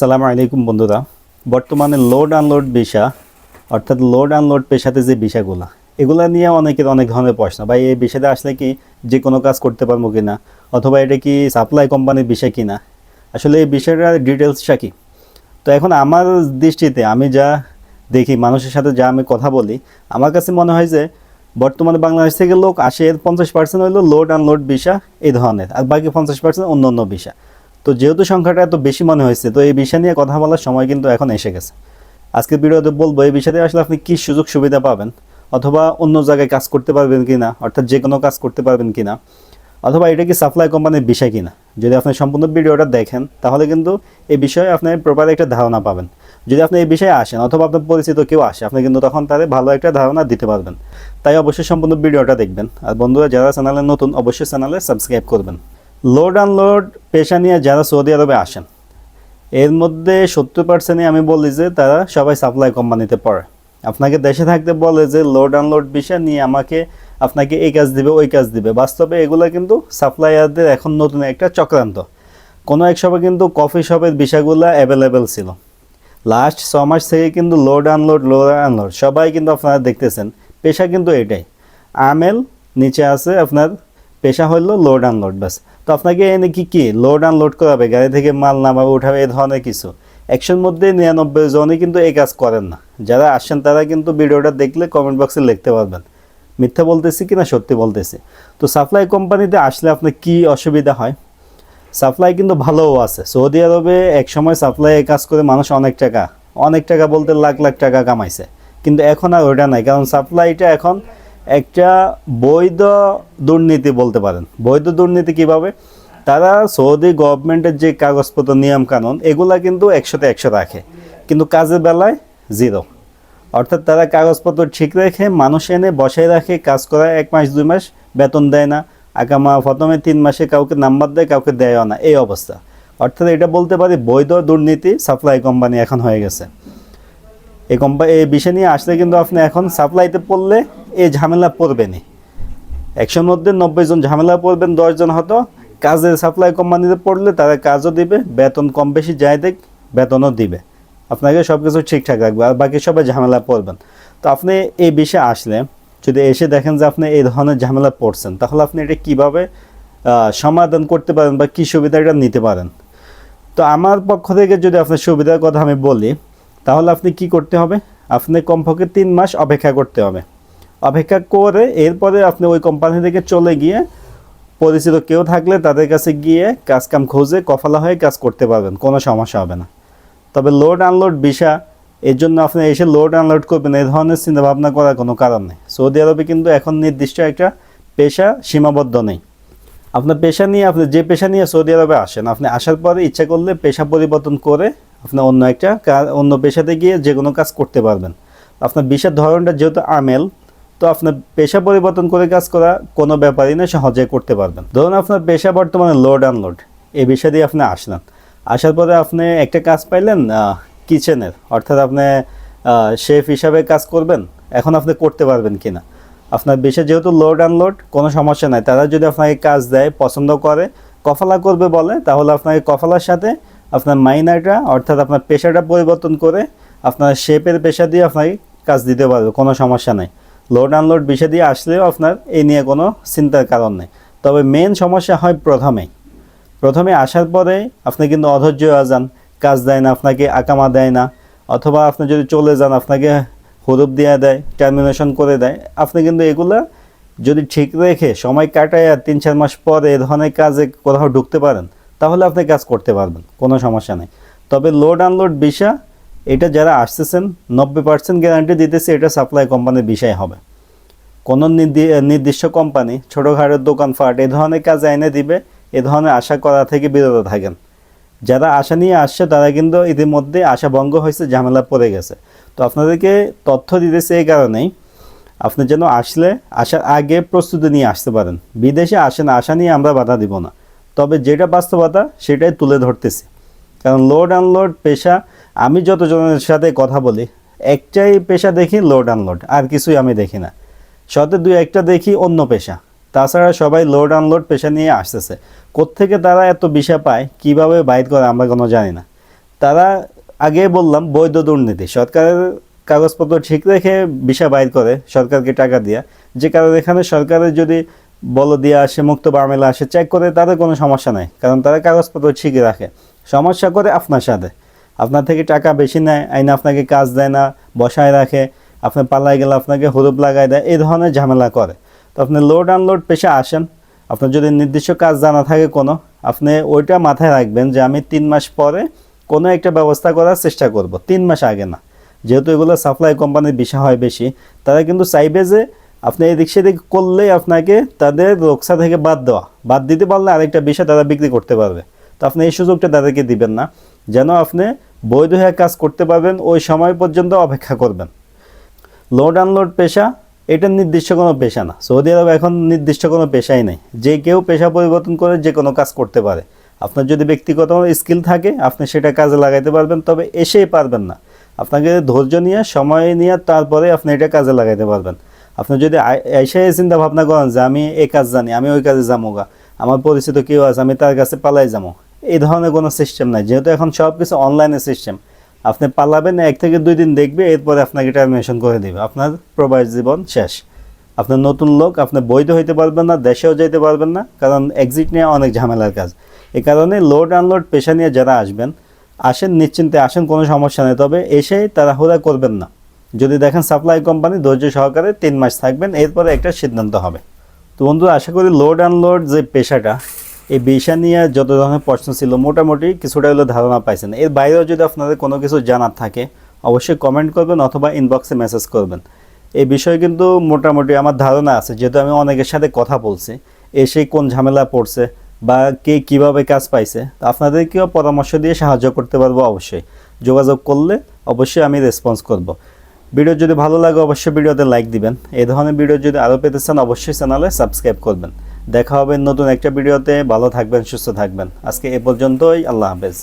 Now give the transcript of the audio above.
সালাম আলাইকুম বন্ধুরা। বর্তমানে লোড আনলোড বিষা অর্থাৎ লোড আনলোড পেশাতে যে বিষাগুলো এগুলা নিয়ে অনেকের অনেক ধরনের প্রশ্ন। ভাই, এই বিষয়তে আসলে কি যে কোনো কাজ করতে পারব কিনা, অথবা এটা কি সাপ্লাই কোম্পানির বিষয় কিনা? আসলে এই বিষয়টার ডিটেলসটা কি? তো এখন আমার দৃষ্টিতে আমি যা দেখি, মানুষের সাথে যা আমি কথা বলি, আমার কাছে মনে হয় যে বর্তমানে বাংলাদেশ থেকে লোক আসে, এর পঞ্চাশ পার্সেন্ট হলো লোড আনলোড বিষা এই ধরনের, আর বাকি পঞ্চাশ পার্সেন্ট অন্য অন্য বিষা তো যেহেতু সংখ্যাটা এত বেশি মনে হয়েছে, তো এই বিষয় নিয়ে কথা বলার সময় কিন্তু এখন এসে গেছে। আজকে ভিডিওতে বলব, এই বিষয়তে আসলে আপনি কী সুযোগ সুবিধা পাবেন? অথবা অন্য জায়গায় কাজ করতে পারবেন কি না অর্থাৎ যে কোনো কাজ করতে পারবেন কি না অথবা এটা কি সাপ্লাই কোম্পানির বিষয় কিনা? যদি আপনি সম্পূর্ণ ভিডিওটা দেখেন, তাহলে কিন্তু এই বিষয়ে আপনি প্রপার একটা ধারণা পাবেন। যদি আপনি এই বিষয়ে আসেন, অথবা আপনার পরিচিত কেউ আসে, আপনি কিন্তু তখন তাদের ভালো একটা ধারণা দিতে পারবেন। তাই অবশ্যই সম্পূর্ণ ভিডিওটা দেখবেন। আর বন্ধুরা, যারা চ্যানেলে নতুন, অবশ্যই চ্যানেলে সাবস্ক্রাইব করবেন। লোড আনলোড পেশা নিয়ে যারা সৌদি আরবে আসেন, এর মধ্যে সত্তর পার্সেন্টই আমি বলি যে তারা সবাই সাপ্লাই কোম্পানিতে পড়ে। আপনাকে দেশে থাকতে বলে যে লোড আনলোড বিষয় নিয়ে আমাকে, আপনাকে এই কাজ দিবে, ওই কাজ দিবে। বাস্তবে এগুলো কিন্তু সাপ্লাইয়ারদের এখন নতুন একটা চক্রান্ত। কোনো এক সময় কিন্তু কফি শপের বিষয়গুলো অ্যাভেলেবেল ছিল। লাস্ট ছ মাস থেকে কিন্তু লোড আনলোড লোড আনলোড সবাই কিন্তু আপনারা দেখতেছেন, পেশা কিন্তু এটাই। আমেল নিচে আছে আপনার, পেশা হলো লোড আনলোড ব্যাস। তো আপনাকে এনে কি কি? লোড আনলোড করাবে, গাড়ি থেকে মাল নামাবে, উঠাবে, এই ধরনের কিছু। একশোর মধ্যে নিরানব্বই জনই কিন্তু এই কাজ করেন না। যারা আসেন তারা কিন্তু ভিডিওটা দেখলে কমেন্ট বক্সে লিখতে পারবেন। মিথ্যা বলতেছি কি না সত্যি বলতেছি। তো সাপ্লাই কোম্পানিতে আসলে আপনার কি অসুবিধা হয়? সাপ্লাই কিন্তু ভালোও আছে। সৌদি আরবে এক সময় সাপ্লাই কাজ করে মানুষ অনেক টাকা অনেক টাকা বলতে লাখ লাখ টাকা কামাইছে। কিন্তু এখন আর ওইটা নাই, কারণ সাপ্লাইটা এখন একটা বৈধ দুর্নীতি বলতে পারেন। বৈধ দুর্নীতি কীভাবে? তারা সৌদি গভর্নমেন্টের যে কাগজপত্র নিয়ম কানুন এগুলা কিন্তু একশোতে একশো রাখে। কিন্তু কাজের বেলায় জিরো। অর্থাৎ তারা কাগজপত্র ঠিক রেখে, মানুষ এনে বসায় রাখে, কাজ করায় এক মাস, দুই মাস, বেতন দেয় না। আগামা প্রথমে তিন মাসে কাউকে নাম্বার দেয়, কাউকে দেয়ও না। এই অবস্থা। অর্থাৎ এটা বলতে পারি, বৈধ দুর্নীতি সাপ্লাই কোম্পানি এখন হয়ে গেছে। এই কোম্পানি এই বিষয় নিয়ে আসলে কিন্তু আপনি এখন সাপ্লাইতে পড়লে এই ঝামেলা পড়বেনই একশোর মধ্যে নব্বই জন ঝামেলা পড়বেন দশজন হয়তো। কাজের সাপ্লাই কোম্পানিতে পড়লে তারা কাজও দিবে, বেতন কম বেশি যায় দেখ বেতনও দিবে। আপনাকে সব কিছু ঠিকঠাক রাখবে, আর বাকি সবাই ঝামেলা পড়বেন। তো আপনি এই বিষয়ে আসলে যদি এসে দেখেন যে আপনি এই ধরনের ঝামেলা পড়ছেন, তাহলে আপনি এটা কীভাবে সমাধান করতে পারেন বা কী সুবিধাটা নিতে পারেন? তো আমার পক্ষ থেকে যদি আপনার সুবিধার কথা আমি বলি, তাহলে আপনি কি করতে হবে? আপনি কমপক্ষে তিন মাস অপেক্ষা করতে হবে। অপেক্ষা করে এরপরে আপনি ওই কোম্পানি থেকে চলে গিয়ে পরিচিত কেউ থাকলে তাদের কাছে গিয়ে কাজ কাম খুঁজে কফালা হয়ে কাজ করতে পারবেন, কোনো সমস্যা হবে না। তবে লোড আনলোড ভিসা এর জন্য আপনি এসে লোড আনলোড করবেন এই ধরনের চিন্তাভাবনা করার কোনো কারণ নেই। সৌদি আরবে কিন্তু এখন নির্দিষ্ট একটা পেশা সীমাবদ্ধ নেই। আপনার পেশা নিয়ে, আপনি যে পেশা নিয়ে সৌদি আরবে আসেন, আপনি আসার পরে ইচ্ছা করলে পেশা পরিবর্তন করে আপনি অন্য একটা অন্য পেশাতে গিয়ে যে কোনো কাজ করতে পারবেন। আপনার বিষের ধরনটা যেহেতু আমেল তো আপনার পেশা পরিবর্তন করে কাজ করা কোনো ব্যাপারই না, সহজে করতে পারবেন। ধরুন আপনার পেশা বর্তমানে লোড আনলোড এই বিষয় দিয়ে আপনি আসলেন। আসার পরে আপনি একটা কাজ পাইলেন কিচেনের অর্থাৎ আপনি শেফ হিসাবে কাজ করবেন, এখন আপনি করতে পারবেন কিনা। আপনার বিষয় যেহেতু লোড আনলোড কোনো সমস্যা নাই। তারা যদি আপনাকে কাজ দেয়, পছন্দ করে, কফালা করবে বলে, তাহলে আপনাকে কফালার সাথে আপনার মাইনারটা অর্থাৎ আপনার পেশাটা পরিবর্তন করে, আপনার শেপের পেশা দিয়ে আপনাকে কাজ দিতে পারবে, কোনো সমস্যা নেই। লোড আনলোড বিষয় দিয়ে আসলেও আপনার এই নিয়ে কোনো চিন্তার কারণ নেই। তবে মেন সমস্যা হয় প্রথমে। প্রথমে আসার পরে আপনি কিন্তু অধৈর্য হয়ে যান, কাজ দেয় না, আপনাকে আকামা দেয় না, অথবা আপনি যদি চলে যান, আপনাকে হরুপ দিয়ে দেয় টার্মিনেশন করে দেয়, আপনি কিন্তু এগুলা যদি ঠিক রেখে সময় কাটায় আর তিন চার মাস পরে এ ধরনের কাজে কোথাও ঢুকতে পারেন, তাহলে আপনি কাজ করতে পারবেন, কোনো সমস্যা নেই। তবে লোড আনলোড বিষয় এটা যারা আসতেছেন, নব্বই পার্সেন্ট গ্যারান্টি দিতেছে এটা সাপ্লাই কোম্পানির বিষয় হবে। কোনো নির্দি- নির্দিষ্ট কোম্পানি ছোটোখাটো দোকানপাট এ ধরনের কাজ আইনে দিবে, এ ধরনের আশা করা থেকে বিরত থাকেন। যারা আশা নিয়ে আসছে, তারা কিন্তু ইতিমধ্যে আশা ভঙ্গ হয়েছে, ঝামেলা পড়ে গেছে। তো আপনাদেরকে তথ্য দিতেছে এই কারণেই, আপনি যেন আসলে আসার আগে প্রস্তুতি নিয়ে আসতে পারেন। বিদেশে আসেন, আশা নিয়ে আমরা বাধা দিব না। তবে যেটা বাস্তবতা, সেটাই তুলে ধরতেছি। কারণ লোড আনলোড পেশা আমি যতজনের সাথে কথা বলি, একটাই পেশা দেখি লোড আনলোড আর কিছুই আমি দেখি না। সাথে দুই একটা দেখি অন্য পেশা। তাছাড়া সবাই লোড আনলোড পেশা নিয়ে আসতেছে। কোত্থেকে তারা এত বিষা পায়, কীভাবে বাইর করে আমরা কোনো জানি না। তারা আগে বললাম, বৈধ দুর্নীতি। সরকারের কাগজপত্র ঠিক রেখে ভিসা বাইর করে, সরকারকে টাকা দিয়া। যে কারণে এখানে সরকারের যদি বল দিয়ে আসে, মুক্ত বামেলা আসে চেক করে, তাদের কোনো সমস্যা নাই। কারণ তারা কাগজপত্র ঠিক রাখে। সমস্যা করে আপনার সাথে। আপনার থেকে টাকা বেশি নেয়, আইনে আপনাকে কাজ দেয় না, বসায় রাখে আপনার পালাই গেলে আপনাকে হরুপ লাগায় দেয়, এই ধরনের ঝামেলা করে। তো আপনি লোড আনলোড পেশা আসেন, আপনার যদি নির্দিষ্ট কাজ জানা থাকে কোনো, আপনি ওইটা মাথায় রাখবেন যে আমি তিন মাস পরে কোনো একটা ব্যবস্থা করার চেষ্টা করব, তিন মাস আগে না। যেহেতু এগুলো সাপ্লাই কোম্পানির বিষয় হয় বেশি, তারা কিন্তু চাইবে যে আপনি এদিক সেদিক করলেই আপনাকে তাদের রক্ষা থেকে বাদ দেওয়া, বাদ দিতে পারলে আরেকটা বিষয় তারা বিক্রি করতে পারবে। তো আপনি এই সুযোগটা তাদেরকে দিবেন না, যেন আপনি বৈধ হয়ে কাজ করতে পারবেন, ওই সময় পর্যন্ত অপেক্ষা করবেন। লোড আনলোড পেশা, এটা নির্দিষ্ট কোনো পেশা না। সৌদি আরব এখন নির্দিষ্ট কোনো পেশাই নেই। যে কেউ পেশা পরিবর্তন করে যে কোনো কাজ করতে পারে। আপনার যদি ব্যক্তিগত স্কিল থাকে, আপনি সেটা কাজে লাগাইতে পারবেন, তবে এসেই পারবেন না। আপনাকে ধৈর্য নিয়ে, সময় নিয়ে, তারপরে আপনি এটা কাজে লাগাইতে পারবেন। আপনি যদি এসে চিন্তা ভাবনা করেন যে আমি এই কাজ জানি, আমি ওই কাজে যাব গা আমার পরিচিত কেউ আছে, আমি তার কাছে পালাই যাব এই ধরনের কোনো সিস্টেম নাই। যেহেতু এখন সব কিছু অনলাইনে সিস্টেম আপনি পালাবেন, এক থেকে দুই দিন দেখবে, এরপরে আপনাকে টার্মিনেশন করে দেবে। আপনার প্রবাস জীবন শেষ। আপনার নতুন লোক, আপনি বৈধ হইতে পারবেন না, দেশেও যেতে পারবেন না, কারণ এক্সিট নিয়ে অনেক ঝামেলার কাজ। এই কারণে লোড আনলোড পেশা নিয়ে যারা আসবেন, আসেন, নিশ্চিন্তে আসেন, কোনো সমস্যা নেই। তবে এসে তাড়াহুড়া করবেন না। যদি দেখেন সাপ্লাই কোম্পানি ধৈর্য সহকারে তিন মাস থাকবেন, এরপরে একটা সিদ্ধান্ত হবে। তো বন্ধুরা, আশা করি লোড আনলোড যে পেশাটা এই পেশা নিয়ে যত ধরনের প্রশ্ন ছিল, মোটামুটি কিছুটা হলো ধারণা পাইছেন। এর বাইরেও যদি আপনাদের কোনো কিছু জানার থাকে, অবশ্যই কমেন্ট করবেন অথবা ইনবক্সে মেসেজ করবেন। এই বিষয়ে কিন্তু মোটামুটি আমার ধারণা আছে, যেহেতু আমি অনেকের সাথে কথা বলছি, এসে কোন ঝামেলা পড়ছে বা কে কীভাবে কাজ পাইছে, তো আপনাদেরকেও পরামর্শ দিয়ে সাহায্য করতে পারব অবশ্যই। যোগাযোগ করলে অবশ্যই আমি রেসপন্স করব। ভিডিও যদি ভালো লাগে, অবশ্যই ভিডিওতে লাইক দিবেন। এই ধরনের ভিডিও যদি আরও পেতে চান, অবশ্যই চ্যানেলে সাবস্ক্রাইব করবেন। দেখা হবে নতুন একটা ভিডিওতে। ভালো থাকবেন সুস্থ থাকবেন। আজকে এ পর্যন্তই আল্লাহ হাফেজ।